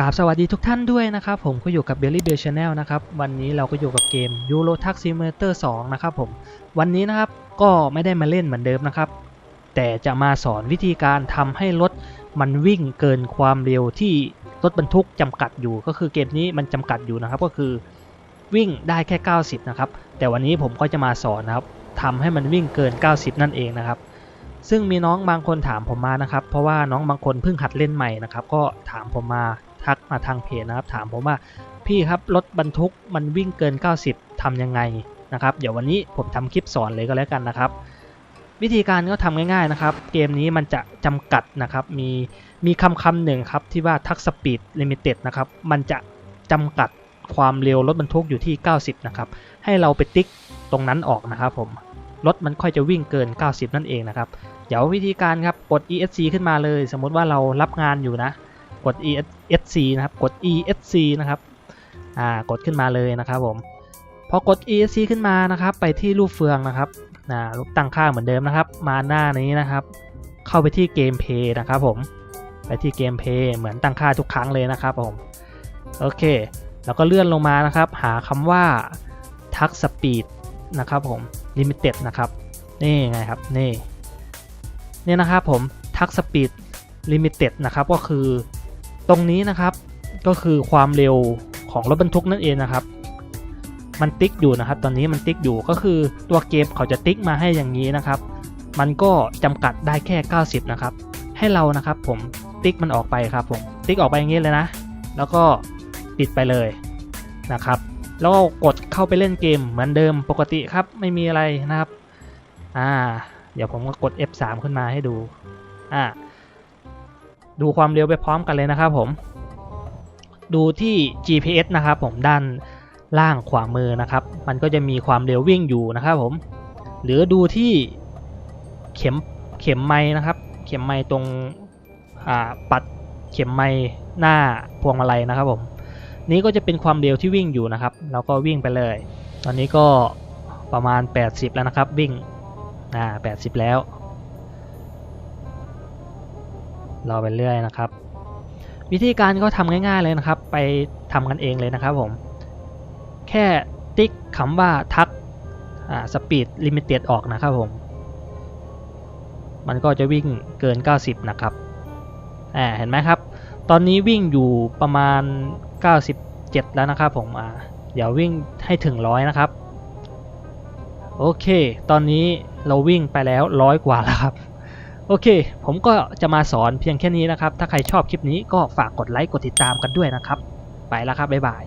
กราบสวัสดีทุกท่านด้วยนะครับผมก็อยู่กับ Belly Bell Channel นะครับวันนี้เราก็อยู่กับเกม Euro Truck Simulator 2 นะครับผมวันนี้นะครับก็ไม่ได้มาเล่นเหมือนเดิมนะครับ แต่จะมาสอนวิธีการทำให้รถมันวิ่งเกินความเร็วที่รถบรรทุกจำกัดอยู่ ก็คือเกมนี้มันจำกัดอยู่นะครับ ก็คือวิ่งได้แค่ 90 นะครับ แต่วันนี้ผมก็จะมาสอนนะครับทำให้มันวิ่งเกิน 90 นั่นเองนะครับซึ่งมีน้องบางคนถามผมมานะครับ เพราะว่าน้องบางคนเพิ่งหัดเล่นใหม่นะครับ ก็ถามผมมา ทักมาทางเพจนะครับ ถามผมว่าพี่ครับรถบรรทุกมันวิ่งเกิน 90ทำยังไงนะครับ เดี๋ยววันนี้ผมทำคลิปสอนเลยก็แล้วกันนะครับ วิธีการก็ทำง่ายๆนะครับ เกมนี้มันจะจำกัดนะครับ มีมีคำคำหนึ่งครับที่ว่าทักสปีดลิมิเต็ดนะครับ มันจะจำกัดความเร็วรถบรรทุกอยู่ที่ 90 นะครับ ให้เราไปติ๊กตรงนั้นออกนะครับผม รถมันค่อยจะวิ่งเกิน 90 นั่นเองนะครับ เดี๋ยววิธีการครับ กด ESC ขึ้นมาเลย สมมติว่าเรารับงานอยู่นะ กด ESC นะครับ กด ESC นะครับ อ่า กดขึ้นมาเลยนะครับผม พอกด ESC ขึ้นมานะครับ ไปที่รูปเฟืองนะครับนะรูปตั้งค่าเหมือนเดิมนะครับ มาหน้านี้นะครับ เข้าไปที่เกมเพย์นะครับผม ไปที่เกมเพย์เหมือนตั้งค่าทุกครั้งเลยนะครับผม โอเค แล้วก็เลื่อนลงมานะครับ หาคำว่าทักสปีดนะครับผม Limited นะครับ นี่ไงครับ นี่เนี่ยนะครับผมทักสปีดลิมิเต็ดนะครับ ก็คือ ตรงนี้นะครับก็คือความเร็วของรถบรรทุกนั่นเองนะครับ มันติ๊กอยู่นะครับ ตอนนี้มันติ๊กอยู่ก็คือตัวเกมเขาจะติ๊กมาให้อย่างนี้นะครับ มันก็จำกัดได้แค่ 90 นะครับ ให้เรานะครับผมติ๊กมันออกไปครับผมติ๊กออกไปอย่างนี้เลยนะ แล้วก็ปิดไปเลยนะครับ แล้วก็กดเข้าไปเล่นเกมเหมือนเดิมปกติครับไม่มีอะไรนะครับอ่าเดี๋ยวผมก็กด F3 ขึ้นมาให้ดูอ่า ดูความเร็วไปพร้อมกันเลยนะครับผม ดูที่ GPS นะครับผมด้านล่างขวามือนะครับ มันก็จะมีความเร็ววิ่งอยู่นะครับผม หรือดูที่เข็มเข็มไม้นะครับ เข็มไม้ตรงปัดเข็มไม้หน้าพวงมาลัยนะครับผม นี้ก็จะเป็นความเร็วที่วิ่งอยู่นะครับเราก็วิ่งไปเลย ตอนนี้ก็ประมาณ 80 แล้วนะครับ วิ่งอ่า80 แล้ว รอไปเรื่อยนะครับ วิธีการก็ทำง่ายๆเลยนะครับ ไปทำกันเองเลยนะครับผมแค่ติ๊กคำว่าทักอ่าสปีดลิมิเต็ดออกนะครับผม มันก็จะวิ่งเกิน 90 นะครับอ่าเห็นไหมครับ ตอนนี้วิ่งอยู่ประมาณ 97 แล้วนะครับผมอ่าเดี๋ยววิ่งให้ถึงร้อยนะครับ โอเค ตอนนี้เราวิ่งไปแล้วร้อยกว่าแล้วครับ โอเค ผมก็จะมาสอนเพียงแค่นี้นะครับ ถ้าใครชอบคลิปนี้ก็ฝากกดไลค์กดติดตามกันด้วยนะครับ ไปแล้วครับ บ๊ายบาย